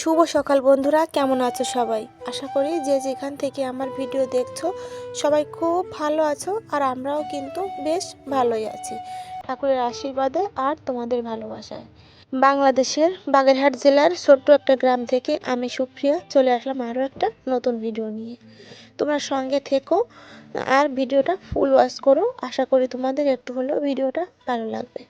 শুভ সকাল বন্ধুরা, কেমন আছো সবাই? আশা করি যে যেখান থেকে আমার ভিডিও দেখছ, সবাই খুব ভালো আছো আর আমরাও কিন্তু বেশ ভালোই আছি। ঠাকুরের আশীর্বাদে আর তোমাদের ভালোবাসায়। বাংলাদেশের বাগেরহাট জেলার ছোট্ট একটা গ্রাম থেকে আমি সুপ্রিয়া চলে আসলাম আরও একটা নতুন ভিডিও নিয়ে। তোমরা সঙ্গে থেকো আর ভিডিওটা ফুল ওয়াচ করো। আশা করি তোমাদের একটু হলেও ভিডিওটা ভালো লাগবে।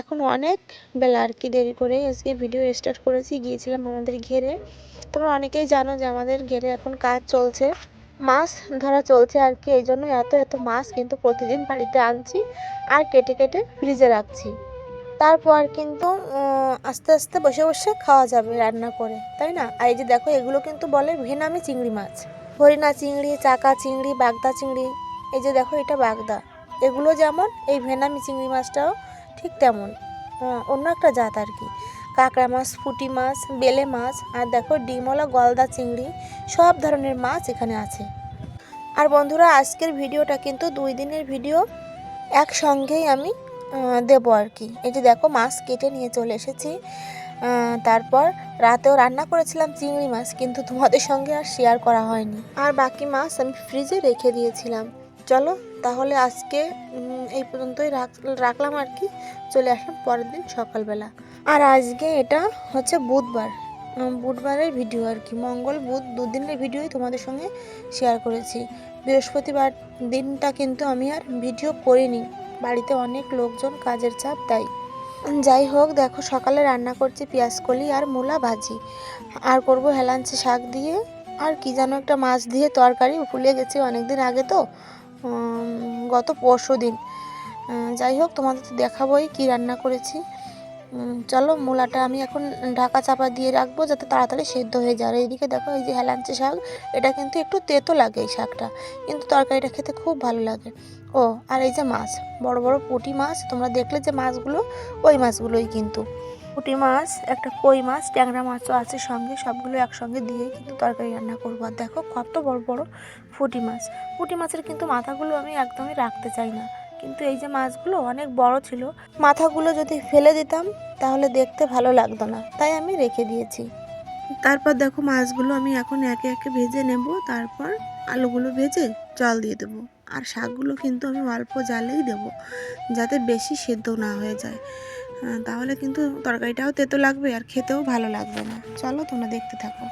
এখন অনেক বেলা আর কি দেরি করে আজকে ভিডিও স্টার্ট করেছি, গিয়েছিলাম আমাদের ঘেরে। তোমরা অনেকেই জানো যে আমাদের ঘেরে এখন কাজ চলছে। মাছ ধরা চলছে আর কি, এই জন্য এত এত মাছ কিন্তু প্রতিদিন বাড়িতে আনছি আর কেটে কেটে ফ্রিজে রাখছি। তারপর কিন্তু আস্তে আস্তে বসে বসে খাওয়া যাবে রান্না করে, তাই না? আর এই যে দেখো, এগুলো কিন্তু বলে ভেনামি চিংড়ি মাছ। হরিণা চিংড়ি, চাকা চিংড়ি, বাগদা চিংড়ি, এই যে দেখো এটা বাগদা। এগুলো যেমন এই ভেনামি চিংড়ি মাছটাও ঠিক তেমন। অন্য একটা জাত আর কি। কাঁকড়া মাছ, পুঁটি মাছ, বেলে মাছ আর দেখো ডিমলা গলদা, চিংড়ি সব ধরনের মাছ এখানে আছে। আর বন্ধুরা, আজকের ভিডিওটা কিন্তু দুই দিনের ভিডিও। একসঙ্গেই আমি দেবো আর কি। এই যে দেখো মাছ কেটে নিয়ে চলে এসেছি। তারপর রাতেও রান্না করেছিলাম চিংড়ি মাছ, কিন্তু তোমাদের সঙ্গে আর শেয়ার করা হয়নি। আর বাকি মাছ আমি ফ্রিজে রেখে দিয়েছিলাম। চলো, তাহলে আজকে এই পর্যন্তই রাখ- রাখলাম আর কি। চলে আসলাম পরের দিন সকালবেলা। আর আজকে এটা হচ্ছে বুধবার। বুধবারের ভিডিও আর কি। মঙ্গল, বুধ দুদিনের ভিডিওই তোমাদের সঙ্গে শেয়ার করেছি। বৃহস্পতিবার দিনটা কিন্তু আমি আর ভিডিও করিনি। বাড়িতে অনেক লোকজন, কাজের চাপ, তাই। যাই হোক, দেখো সকালে রান্না করছি পেঁয়াজ কলি আর মূলা ভাজি। আর করব হেলাঞ্চি শাক দিয়ে। আর কি যেন একটা মাছ দিয়ে তরকারি ফুলে গেছি অনেক দিন আগে তো। গত পরশু দিন। যাই হোক, তোমাদের তো দেখাবোই কি রান্না করেছি। চলো, মূলাটা আমি এখন ঢাকা চাপা দিয়ে রাখব যাতে তাড়াতাড়ি সেদ্ধ হয়ে যায়। আর এইদিকে দেখো, এই যে হেলাঞ্চি শাক, এটা কিন্তু একটু তেতো লাগে এই শাকটা। কিন্তু তরকারিটা খেতে খুব ভালো লাগে। ও, আর এই যে মাছ, বড় বড় পুঁটি মাছ, তোমরা দেখলে যে মাছগুলো, ওই মাছগুলোই কিন্তু। পুঁটি মাছ, একটা কই মাছ, ট্যাংরা মাছও আছে সঙ্গে, সবগুলো একসঙ্গে দিয়ে কিন্তু তরকারি রান্না করব। আর দেখো কত বড় বড় পুঁটি মাছ। পুঁটি মাছের কিন্তু মাথাগুলো আমি একদমই রাখতে চাই না। কিন্তু এই যে মাছগুলো অনেক বড় ছিল, মাথাগুলো যদি ফেলে দিতাম তাহলে দেখতে ভালো লাগতো না। তাই আমি রেখে দিয়েছি। তারপর দেখো মাছগুলো আমি এখন একে একে ভেজে নেব। তারপর আলুগুলো ভেজে জল দিয়ে দেবো। আর শাকগুলো কিন্তু আমি অল্প জালেই দেবো, যাতে বেশি সেদ্ধ না হয়ে যায়। তাহলে কিন্তু তরকারিটাও তেতো লাগবে আর খেতেও ভালো লাগবে না। চলো তোমরা দেখতে থাকো।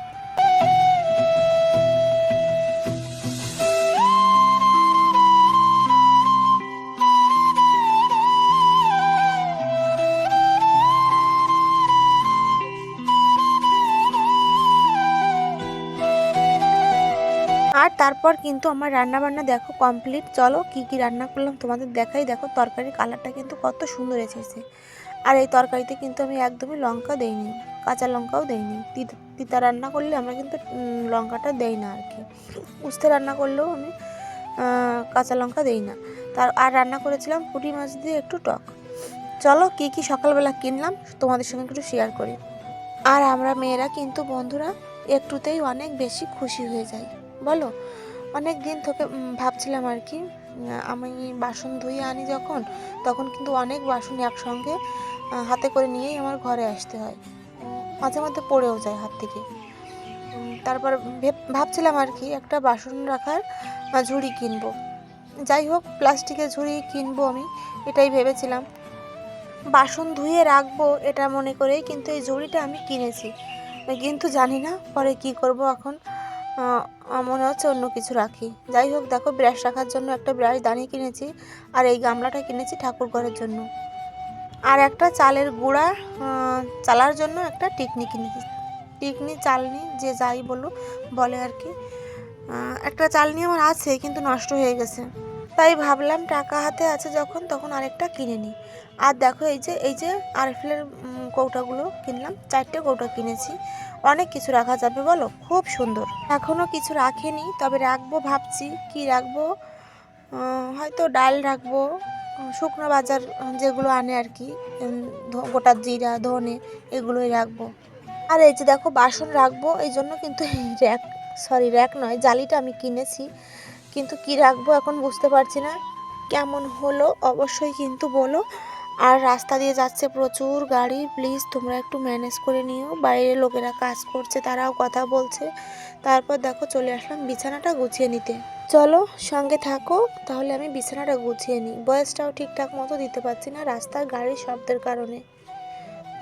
আর তারপর কিন্তু আমার রান্না বান্না দেখো কমপ্লিট চলো কি কি রান্না করলাম তোমাদের দেখাই। দেখো তরকারির কালারটা কিন্তু কত সুন্দর এসেছে। আর এই তরকারিতে কিন্তু আমি একদমই লঙ্কা দেইনি, কাঁচা লঙ্কাও দেইনি। তিতা রান্না করলে আমরা কিন্তু লঙ্কাটা দেই না আর কি উস্তে রান্না করলেও আমি কাঁচা লঙ্কা দেই না। তার, আর রান্না করেছিলাম পুঁটি মাছ দিয়ে একটু টক। চলো কী কী সকালবেলা কিনলাম, তোমাদের সঙ্গে একটু শেয়ার করি। আর আমরা মেয়েরা কিন্তু বন্ধুরা একটুতেই অনেক বেশি খুশি হয়ে যাই। বলো? অনেক দিন থেকে ভাবছিলাম আর কি আমি বাসন ধুয়ে আনি যখন, তখন কিন্তু অনেক বাসন একসঙ্গে হাতে করে নিয়েই আমার ঘরে আসতে হয়। মাঝে মধ্যে পড়েও যায় হাত থেকে। তারপর ভেব- ভাবছিলাম আর কি, একটা বাসন রাখার ঝুড়ি কিনবো। যাই হোক, প্লাস্টিকের ঝুড়ি কিনবো আমি, এটাই ভেবেছিলাম। বাসন ধুয়ে রাখব এটা মনে করেই কিন্তু এই ঝুড়িটা আমি কিনেছি। কিন্তু জানি না পরে কি করব এখন। মনে হচ্ছে অন্য কিছু রাখি। যাই হোক, দেখো, ব্রাশ রাখার জন্য একটা ব্রাশ দানি কিনেছি আর এই গামলাটা কিনেছি ঠাকুর ঘরের জন্য। আর একটা চালের গুঁড়া চালার জন্য একটা টিকনি কিনেছি। টিকনি, চালনি, যে যাই বলো বলে আর কি। একটা চালনি আমার আছে, কিন্তু নষ্ট হয়ে গেছে। তাই ভাবলাম টাকা হাতে আছে যখন, তখন আরেকটা কিনে নিই। আর দেখো, এই যে এই যে আরফিলের কৌটাগুলো কিনলাম, চারটে কৌটা কিনেছি। অনেক কিছু রাখা যাবে বলো? খুব সুন্দর। এখনও কিছু রাখিনি, তবে রাখব ভাবছি। কি রাখব? হয়তো ডাল রাখব শুকনো বাজার যেগুলো আনে আর কি গোটা জিরা, ধনে এগুলোই রাখব। আর এই যে দেখো, বাসন রাখব, এই জন্য কিন্তু র্যাক, সরি, র্যাক নয়, জালিটা আমি কিনেছি। কিন্তু কি রাখব এখন বুঝতে পারছি না। কেমন হলো? অবশ্যই কিন্তু বলো। আর রাস্তা দিয়ে যাচ্ছে প্রচুর গাড়ি। প্লিজ তোমরা একটু ম্যানেজ করে নিও। বাইরে লোকেরা কাজ করছে, তারাও কথা বলছে। তারপর দেখো চলে আসলাম বিছানাটা গুছিয়ে নিতে। চলো সঙ্গে থাকো, তাহলে আমি বিছানাটা গুছিয়ে নিই। বয়সটাও ঠিকঠাক মতো দিতে পারছি না রাস্তার গাড়ির শব্দের কারণে।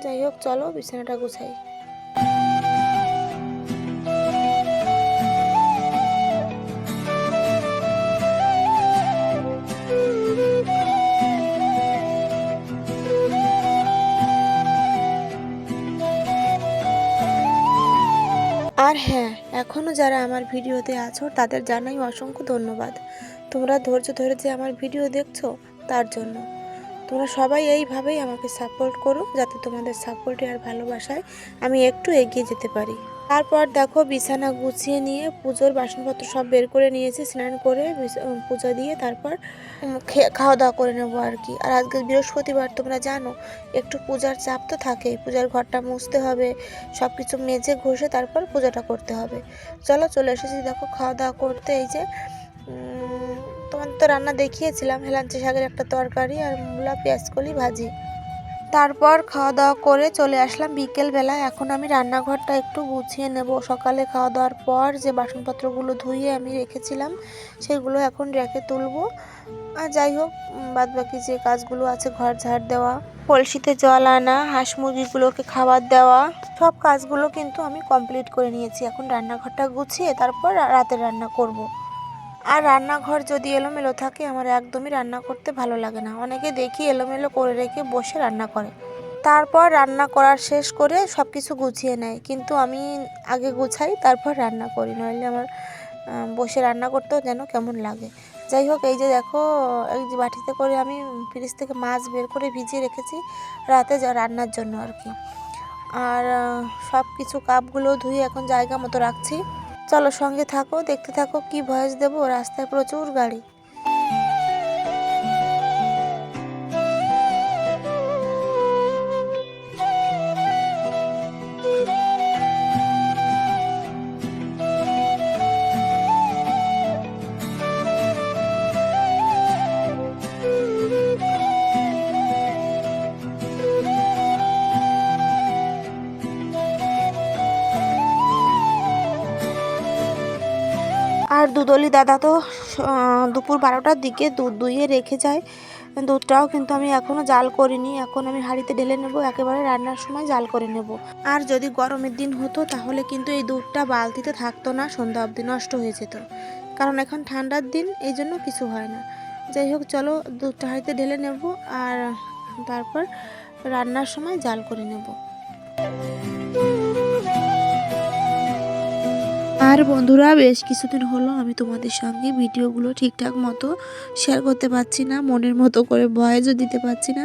যাই হোক, চলো বিছানাটা গুছাই। আর হ্যাঁ এখনও যারা আমার ভিডিওতে আছো, তাদের জানাই অসংখ্য ধন্যবাদ। তোমরা ধৈর্য ধরে যে আমার ভিডিও দেখছ, তার জন্য। তোমরা সবাই এইভাবেই আমাকে সাপোর্ট করো যাতে তোমাদের সাপোর্টে আর ভালোবাসায় আমি একটু এগিয়ে যেতে পারি। তারপর দেখো বিছানা গুছিয়ে নিয়ে পুজোর বাসনপত্র সব বের করে নিয়েছি, স্নান করে পূজা দিয়ে তারপর খাওয়া দাওয়া করে নেব আর কি। আর আজকে বৃহস্পতিবার, তোমরা জানো, একটু পূজার চাপ তো থাকেই। পূজার ঘরটা মুছতে হবে সব কিছু মেজে ঘষে তারপর পূজাটা করতে হবে। চলো চলে এসেছি, দেখো খাওয়া দাওয়া করতে, এই যে তোমার তো রান্না দেখিয়েছিলাম, হেলাঞ্চি শাকের একটা তরকারি আর মূলা পেঁয়াজকলি ভাজি। তারপর খাওয়া দাওয়া করে চলে আসলাম বিকেলবেলা এখন আমি রান্নাঘরটা একটু গুছিয়ে নেব। সকালে খাওয়া দাওয়ার পর যে বাসনপত্রগুলো ধুয়ে আমি রেখেছিলাম, সেগুলো এখন রেখে তুলবো। আর যাই হোক বাদ বাকি যে কাজগুলো আছে, ঘর ঝাড় দেওয়া, কলসিতে জল আনা, হাঁস মুরগিগুলোকে খাবার দেওয়া, সব কাজগুলো কিন্তু আমি কমপ্লিট করে নিয়েছি। এখন রান্নাঘরটা গুছিয়ে তারপর রাতের রান্না করব। আর রান্নাঘর যদি এলোমেলো থাকে, আমার একদমই রান্না করতে ভালো লাগে না। অনেকে দেখি এলোমেলো করে রেখে বসে রান্না করে। তারপর রান্না করার শেষ করে সব কিছু গুছিয়ে নেয়। কিন্তু আমি আগে গুছাই, তারপর রান্না করি। নইলে আমার বসে রান্না করতেও যেন কেমন লাগে। যাই হোক, এই যে দেখো, এই যে বাটিতে করে আমি ফ্রিজ থেকে মাছ বের করে ভিজিয়ে রেখেছি রাতে রান্নার জন্য আর কি। আর সব কিছু কাপগুলো ধুয়ে এখন জায়গা মতো রাখছি। চলো সঙ্গে থাকো দেখতে থাকো কি ভয়েস দেবো রাস্তায় প্রচুর গাড়ি। আর দুদলি দাদা তো দুপুর বারোটার দিকে দুধ দুইয়ে রেখে যায়। দুধটাও কিন্তু আমি এখনও জাল করিনি। এখন আমি হাঁড়িতে ঢেলে নেব, একেবারে রান্নার সময় জাল করে নেব। আর যদি গরমের দিন হতো, তাহলে কিন্তু এই দুধটা বালতিতে থাকতো না, সন্ধ্যা অবধি নষ্ট হয়ে যেত। কারণ এখন ঠান্ডার দিন, এই জন্য কিছু হয় না। যাই হোক, চলো দুধটা হাঁড়িতে ঢেলে নেব আর তারপর রান্নার সময় জাল করে নেব। আর বন্ধুরা, বেশ কিছুদিন হলো আমি তোমাদের সঙ্গে ভিডিওগুলো ঠিকঠাক মতো শেয়ার করতে পারছি না, মনের মতো করে ভয়েসও দিতে পারছি না।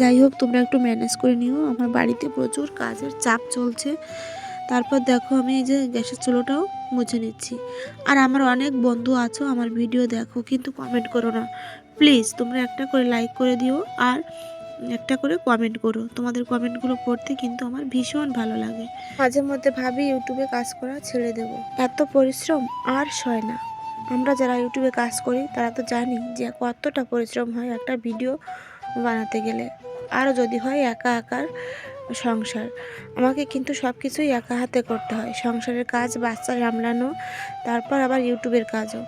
যাই হোক, তোমরা একটু ম্যানেজ করে নিও। আমার বাড়িতে প্রচুর কাজের চাপ চলছে। তারপর দেখো, আমি এই যে গ্যাসের চুলোটাও মুছে নিচ্ছি। আর আমার অনেক বন্ধু আছো, আমার ভিডিও দেখো, কিন্তু কমেন্ট করো না। প্লিজ তোমরা একটা করে লাইক করে দিও। আর একটা করে কমেন্ট করো। তোমাদের কমেন্টগুলো পড়তে কিন্তু আমার ভীষণ ভালো লাগে। মাঝে মধ্যে ভাবি ইউটিউবে কাজ করা ছেড়ে দেব। এত পরিশ্রম আর সয় না। আমরা যারা ইউটিউবে কাজ করি, তারা তো জানি যে কতটা পরিশ্রম হয় একটা ভিডিও বানাতে গেলে। আরও যদি হয় একা একার সংসার। আমাকে কিন্তু সব কিছুই একা হাতে করতে হয়। সংসারের কাজ, বাচ্চা সামলানো, তারপর আবার ইউটিউবের কাজও।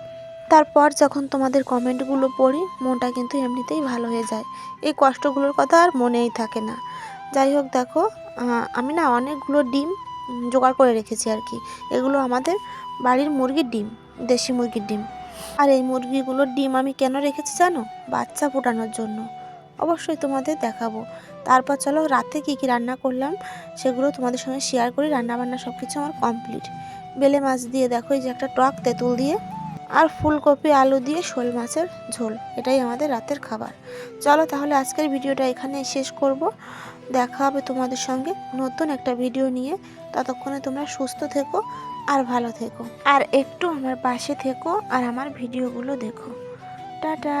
তারপর যখন তোমাদের কমেন্টগুলো পড়ি, মনটা কিন্তু এমনিতেই ভালো হয়ে যায়। এই কষ্টগুলোর কথা আর মনেই থাকে না। যাই হোক দেখো আমি না অনেকগুলো ডিম জোগাড় করে রেখেছি আর কি। এগুলো আমাদের বাড়ির মুরগির ডিম, দেশি মুরগির ডিম। আর এই মুরগিগুলোর ডিম আমি কেন রেখেছি জানো? বাচ্চা ফোটানোর জন্য। অবশ্যই তোমাদের দেখাবো। তারপর চলো, রাতে কী কী রান্না করলাম, সেগুলো তোমাদের সঙ্গে শেয়ার করি। রান্না বান্না সব কিছু আমার কমপ্লিট বেলে মাছ দিয়ে দেখো, এই যে একটা টক তেঁতুল দিয়ে আর ফুলকপি, আলু দিয়ে শোল মাছের ঝোল। এটাই আমাদের রাতের খাবার। চলো তাহলে আজকের ভিডিওটা এখানে শেষ করব। দেখা হবে তোমাদের সঙ্গে নতুন একটা ভিডিও নিয়ে। ততক্ষণে তোমরা সুস্থ থেকো আর ভালো থেকো। আর একটু আমার পাশে থেকো আর আমার ভিডিওগুলো দেখো। টাটা!